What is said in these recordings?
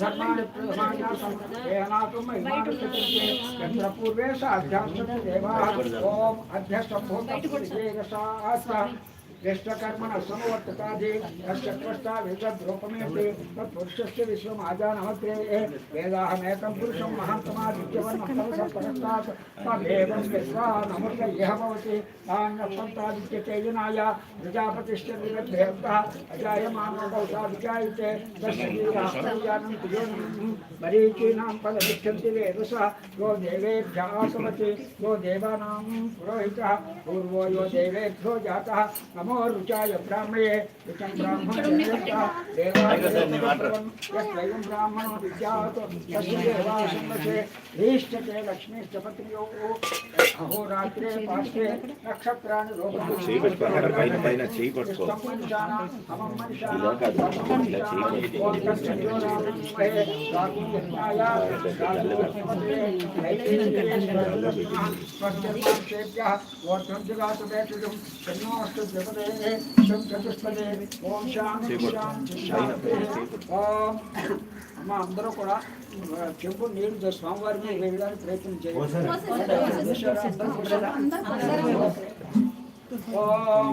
धर्माणि पूर्वे स अध्यास देवा ओम अध्यक्ष ज्येष्ठकर्मण समवर्ततादि यस्य त्वष्टा वेदद्रोपमेते तत्पुरुषस्य विश्वम् आजानमग्रे वेदाहमेकं पुरुषं महान्तमादित्यवन्मस्तवसपरस्तात् तदेवं विश्वा नमृत यः भवति तान्नपन्तादित्यते प्रजापतिश्च विरद्भेदः अजायमानो तस्य वीराहयानं त्रियोनं मरीचीनां पदमिच्छन्ति वेदसः, यो देवेभ्यः यो देवानां पुरोहितः, पूर्वो यो देवेभ्यो जातः नमो रुचाय ब्राह्मणे ऋचं ब्राह्मणं ब्राह्मणो विद्यात् तस्देवासम्मसे रीष्टते लक्ष्मीश्चपत्रियो अहोरात्रे पार्श्वे नक्षत्राणि रोगमनुष्याणां అమ్మ అందరూ కూడా చెంపు నీళ్ళు స్వామివారి మీద వేయడానికి ప్రయత్నం చేయాలి ఓం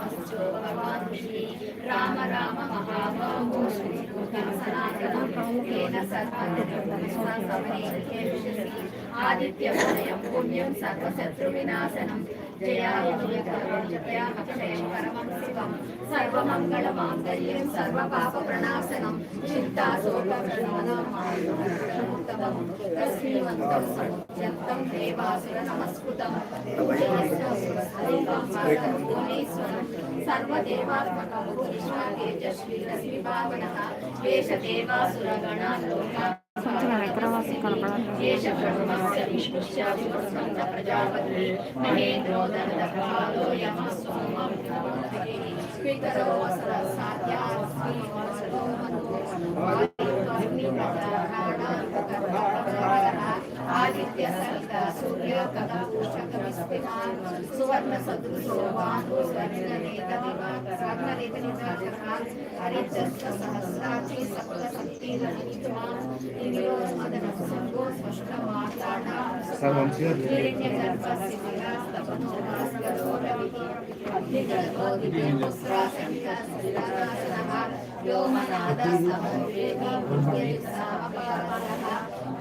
రామ మహాబాహో ఆదిత్యవలయం పుణ్యం సర్వశత్రు వినాశనం జయా పరమం శివం. సర్వమంగళ మాంగళ్యం సర్వ పాప ప్రణాశనం చింతా శోకం తస్మీవంతం సత్యంతం దేవాసుర నమస్కృతం. సర్వదేవాత్మకం పురుషా తేజస్వి రశ్మిపావనః వేష దేవాసురగణాలోకా ఏష బ్రహ్మస్య విష్ణుశ్చ వివస్వంత ప్రజాపతి మహేంద్రో దండకాలో సోమం సాధ్యా శ్రీవసతో ఆదిత్య సహిత సూర్య కథ పుష్పక విస్మితాన్ సువర్ణ సదృశో బాహు స్వర్ణనేత దివాకరాగ్నరేత నిజాకరాన్ హరిచస్త సహస్రాచి సకల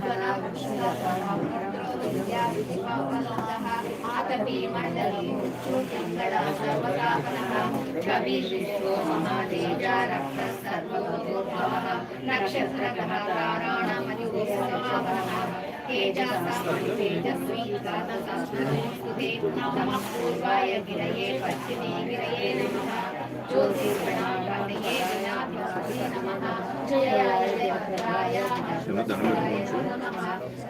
శక్తి లలిత్వాన్ దివ్యో మదన కవి విశ్వో రక్త నక్షత్ర తారాణమతి పూర్వాయ గిరయే పశ్చిమే గిరయే నమః జ్యోతిర్గణాపతయే వినాథాయ నమః జయాయ జయభద్రాయ నమః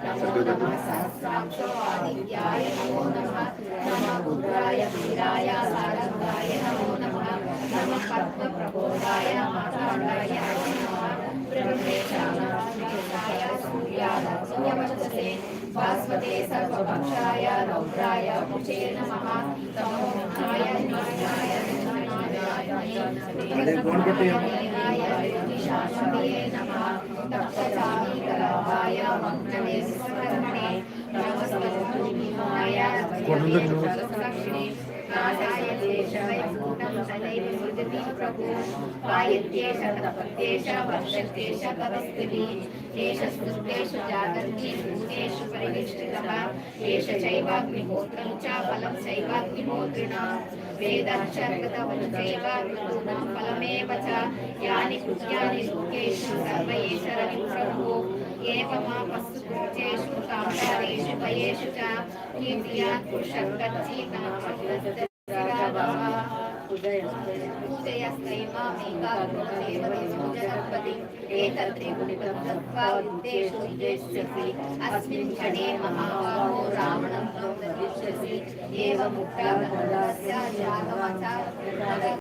నమో నమః సహస్రాక్షో ఆదిత్యాయ నమో నమః నమః రుద్రాయ వీరాయ సారంగాయ నమో నమః నమః सरस्वते सर्वपक्षाय, रौद्राय, मुचे नमः। तमो गुणाय निष्णाय प्रभु। पायत्येष तपत्येष वर्षत्येष तपस्तिभिः एष स्मृतेषु जागर्ति నమస్తమాయ దక్షిణే నాదాయ దేశాయ భూతం సదైవ విదతి ప్రభు వాయుత్యేష తపత్యేష వర్షత్యేష తపస్తివి ఏష స్తుతేషు జాగర్తి భూతేషు పరినిష్ఠితః ఏష చైవాగ్నిహోత్రం చ. ఫలం చైవాగ్నిహోత్రిణా వేదాక్షరగతవను श्रेयस्यै मामेकाग्रोदेवदेवो जगत्पति एतत्रिगुणितत्त्वायुक्तेषु युज्यस्यसि अस्मिन् क्षणे महाबाहो रावणं त्वं ददिष्यसि एवमुक्ता भगवत्या जागवाचा